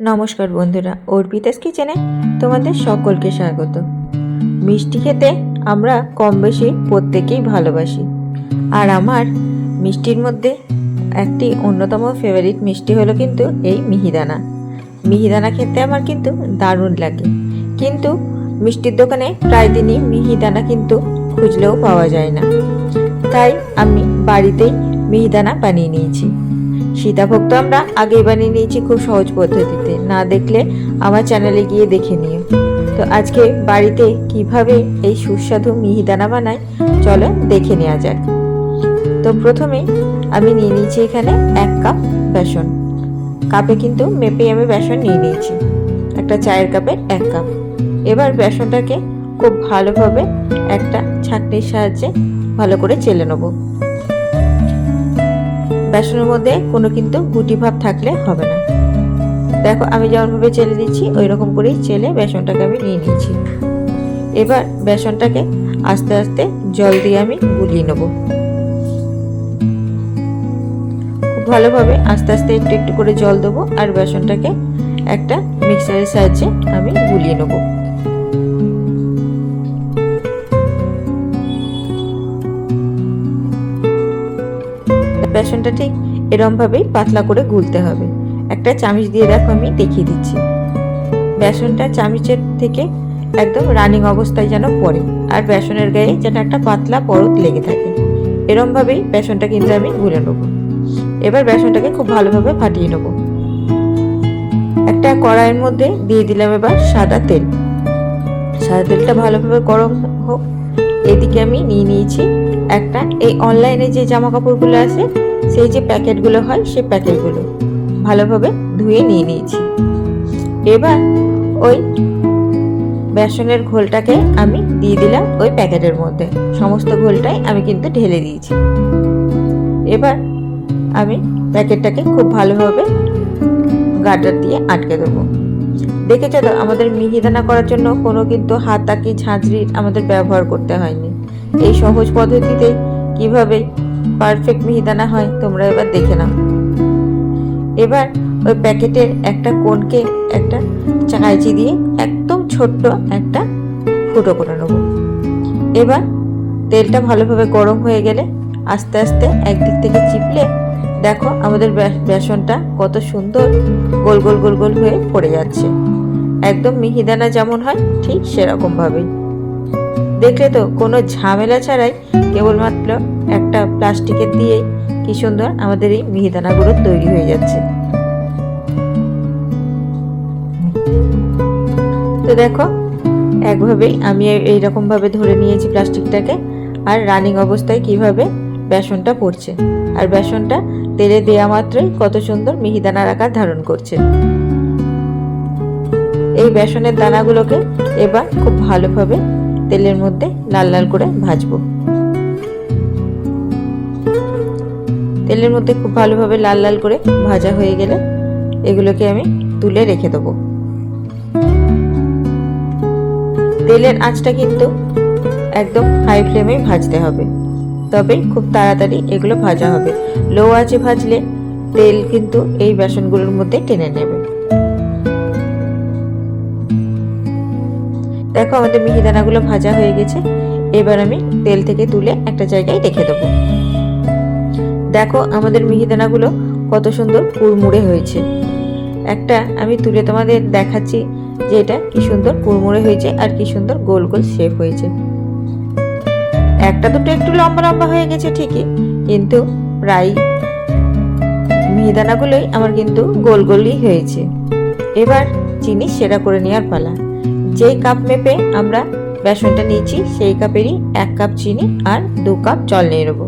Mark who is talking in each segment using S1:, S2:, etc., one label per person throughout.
S1: নমস্কার বন্ধুরা, অর্পিতাস কিচেনে তোমাদের সকলকে স্বাগত। মিষ্টি খেতে আমরা কম বেশি প্রত্যেকেই ভালোবাসি। আর আমার মিষ্টির মধ্যে একটি অন্যতম ফেভারিট মিষ্টি হলো কিন্তু এই মিহিদানা। মিহিদানা খেতে আমার কিন্তু দারুণ লাগে। কিন্তু মিষ্টির দোকানে প্রায় দিনই মিহিদানা কিন্তু খুঁজলেও পাওয়া যায় না। তাই আমি বাড়িতেই মিহিদানা বানিয়ে নিয়েছি। সীতাভোগ তো আমরা আগেই বানিয়ে নিয়েছি খুব সহজ পদ্ধতিতে। না দেখলে আমার চ্যানেলে গিয়ে দেখে নিও। তো আজকে বাড়িতে কীভাবে এই সুস্বাদু মিহিদানা বানায়, চলো দেখে নেওয়া যাক। তো প্রথমে আমি নিয়ে নিয়েছি এখানে এক কাপ বেসন। কাপে কিন্তু মেপে আমি বেসন নিয়ে নিয়েছি। একটা চায়ের কাপের এক কাপ। এবার বেসনটাকে খুব ভালোভাবে একটা ছাঁকনির সাহায্যে ভালো করে চেলে নেব। বেসনের মধ্যে কোনো কিন্তু গুটি ভাব থাকলে হবে না। দেখো, আমি যেমনভাবে চেলে দিচ্ছি ওই রকম করেই চেলে বেসনটাকে আমি নিয়ে নিয়েছি। এবার বেসনটাকে আস্তে আস্তে জল দিয়ে আমি গুলিয়ে নেব। ভালোভাবে আস্তে আস্তে একটু একটু করে জল দেবো আর বেসনটাকে একটা মিক্সারের সাহায্যে আমি গুলিয়ে নেব। বেসনটা ঠিক এরমভাবেই পাতলা করে গুলতে হবে। একটা চামিচ দিয়ে দেখো, আমি দেখিয়ে দিচ্ছি। বেসনটা চামিচের থেকে একদম রানিং অবস্থায় যেন পড়ে, আর বেসনের গায়ে যেন একটা পাতলা পরত লেগে থাকে। এরমভাবেই বেসনটা কিন্তু আমি গুলে নেব। এবার বেসনটাকে খুব ভালোভাবে ফাটিয়ে নেব। একটা কড়াইয়ের মধ্যে দিয়ে দিলাম এবার সাদা তেল। সাদা তেলটা ভালোভাবে গরম হোক। এদিকে আমি নিয়ে নিয়েছি একটা, এই অনলাইনে যে জামা কাপড়গুলো আছে, সেই যে প্যাকেটগুলো হয়, সেই প্যাকেটগুলো। ভালোভাবে ধুয়ে নিয়ে নিয়েছি। এবার ওই বেসনের ঘোলটাকে আমি দিয়ে দিলাম ওই প্যাকেটের মধ্যে। সমস্ত ঘোলটাই আমি কিন্তু ঢেলে দিয়েছি। এবার আমি প্যাকেটটাকে খুব ভালোভাবে গাটার দিয়ে আটকে দেবো। দেখেছ তো, আমাদের মিহিদানা করার জন্য কোনো কিন্তু হাতা কি ঝাঁঝরির আমাদের ব্যবহার করতে হয়নি। এই সহজ পদ্ধতিতে কীভাবে পারফেক্ট মিহিদানা হয়, তোমরা এবার দেখে নাও। এবার ওই প্যাকেটের একটা কোনকে একটা চাকাইচি দিয়ে একদম ছোট্ট একটা ফুটো করে নেব। এবার তেলটা ভালোভাবে গরম হয়ে গেলে আস্তে আস্তে একদিক থেকে চিপলে দেখো আমাদের বেসনটা কত সুন্দর গোল গোল গোল গোল হয়ে পড়ে যাচ্ছে। একদম মিহিদানা যেমন হয়, ঠিক সেরকম ভাবেই দেখলে তো কোনো ঝামেলা ছাড়াই কেবলমাত্র একটা প্লাস্টিকের দিয়ে কি সুন্দর আমাদের এই মিহিদানাগুলো তৈরি হয়ে যাচ্ছে। তো দেখো, একভাবেই আমি এইরকম ভাবে ধরে নিয়েছি প্লাস্টিকটাকে, আর রানিং অবস্থায় কীভাবে বেসনটা পড়ছে। আর বেসনটা তেলে দেওয়া মাত্রই কত সুন্দর মিহিদানার আকার ধারণ করছে। এই বেসনের দানাগুলোকে এবার খুব ভালোভাবে তেলের মধ্যে লাল লাল করে ভাজবো। তেলের মধ্যে খুব ভালোভাবে লাল লাল করে ভাজা হয়ে গেলে এগুলোকে আমি তুলে রেখে দেবো। তেলের আঁচটা কিন্তু একদম হাই ফ্লেমে ভাজতে হবে। তবে খুব তাড়াতাড়ি এগুলো ভাজা হবে। লো আঁচে ভাজলে তেল কিন্তু এই বেসনগুলোর মধ্যে টেনে নেবে। দেখো আমাদের মিহিদানাগুলো ভাজা হয়ে গেছে। এবার আমি তেল থেকে তুলে একটা জায়গায় রেখে দেবো। দেখো আমাদের মিহিদানাগুলো কত সুন্দর কুড়মুড়ে হয়েছে। একটা আমি তুলে তোমাদের দেখাচ্ছি যে এটা কি সুন্দর কুড়মুড়ে হয়েছে আর কি সুন্দর গোল গোল শেপ হয়েছে। একটা দুটো একটু লম্বা লম্বা হয়ে গেছে ঠিকই, কিন্তু প্রায় মিহিদানাগুলোই আমার কিন্তু গোল গোলই হয়েছে। এবার চিনি সেরা করে নেওয়ার পালা। যেই কাপ মেপে আমরা বেসনটা নিয়েছি, সেই কাপেরই এক কাপ চিনি আর দু কাপ জল নিয়ে নেব।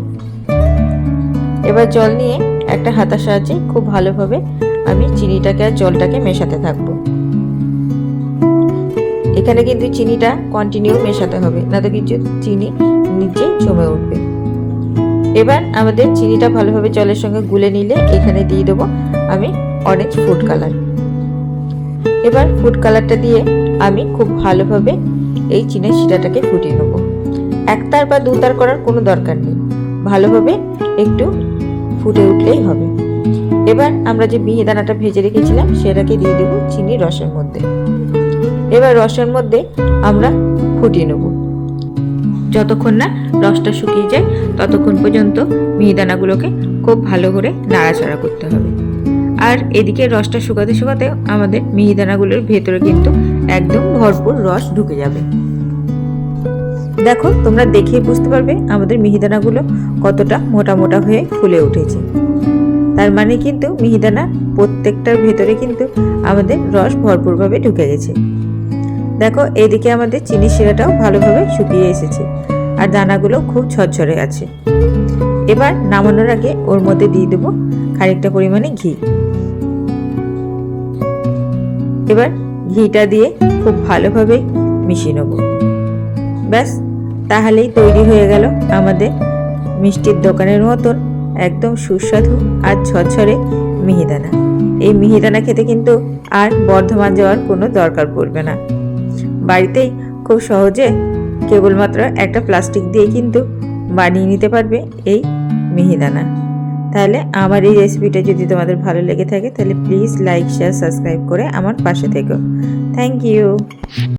S1: এবার জল নিয়ে একটা হাতার সাহায্যে খুব ভালোভাবে আমি চিনিটাকে আর জলটাকে মেশাতে থাকব। এখানে কিন্তু চিনিটা কন্টিনিউ মেশাতে হবে না তো কিছু চিনি নিচে জমে উঠবে। এবার আমাদের চিনিটা ভালোভাবে জলের সঙ্গে গুলে নিলে এখানে দিয়ে দেবো আমি অরেঞ্জ ফুড কালার এবার ফুড কালারটা দিয়ে আমি খুব ভালোভাবে এই চিনের শিরাটাকে ফুটিয়ে নেব। একতার বা দুতার করার কোনো দরকার নেই। ভালোভাবে একটু ফুটে উঠলেই হবে। এবার আমরা যে মিহিদানাটা ভেজে রেখেছিলাম, সেটাকে দিয়ে দেবো চিনি রসের মধ্যে। এবার রসের মধ্যে আমরা ফুটিয়ে নেব। যতক্ষণ না রসটা শুকিয়ে যায়, ততক্ষণ পর্যন্ত মিহিদানাগুলোকে খুব ভালো করে নাড়াচাড়া করতে হবে। আর এদিকে রসটা শুকাতে শুকাতে আমাদের মিহিদানাগুলোর ভেতরে কিন্তু একদম ভরপুর রস ঢুকে যাবে। দেখো, তোমরা দেখে বুঝতে পারবে আমাদের মিহিদানাগুলো কতটা মোটা মোটা হয়ে ফুলে উঠেছে। তার মানে কিন্তু মিহিদানা প্রত্যেকটার ভেতরে কিন্তু আমাদের রস ভরপুরভাবে ঢুকে গেছে। দেখো, এদিকে আমাদের চিনি শিরাটাও ভালোভাবে শুকিয়ে এসেছে আর দানাগুলো খুব ঝরঝরে আছে। এবার নামানোর আগে ওর মধ্যে দিয়ে দেবো খানিকটা পরিমাণে ঘি। এবার ঘিটা দিয়ে খুব ভালোভাবে মিশিয়ে নেব। ব্যাস, তাহলেই তৈরি হয়ে গেল আমাদের মিষ্টির দোকানের মতন একদম সুস্বাদু আর ঝরঝরে মিহিদানা। এই মিহিদানা খেতে কিন্তু আর বর্ধমান যাওয়ার কোনো দরকার পড়বে না। বাড়িতেই খুব সহজে কেবলমাত্র একটা প্লাস্টিক দিয়ে কিন্তু বানিয়ে নিতে পারবে এই মিহিদানা। তাহলে আমার এই রেসিপিটা যদি তোমাদের ভালো লেগে থাকে, তাহলে প্লিজ লাইক শেয়ার সাবস্ক্রাইব করে আমার পাশে থেকো। Thank you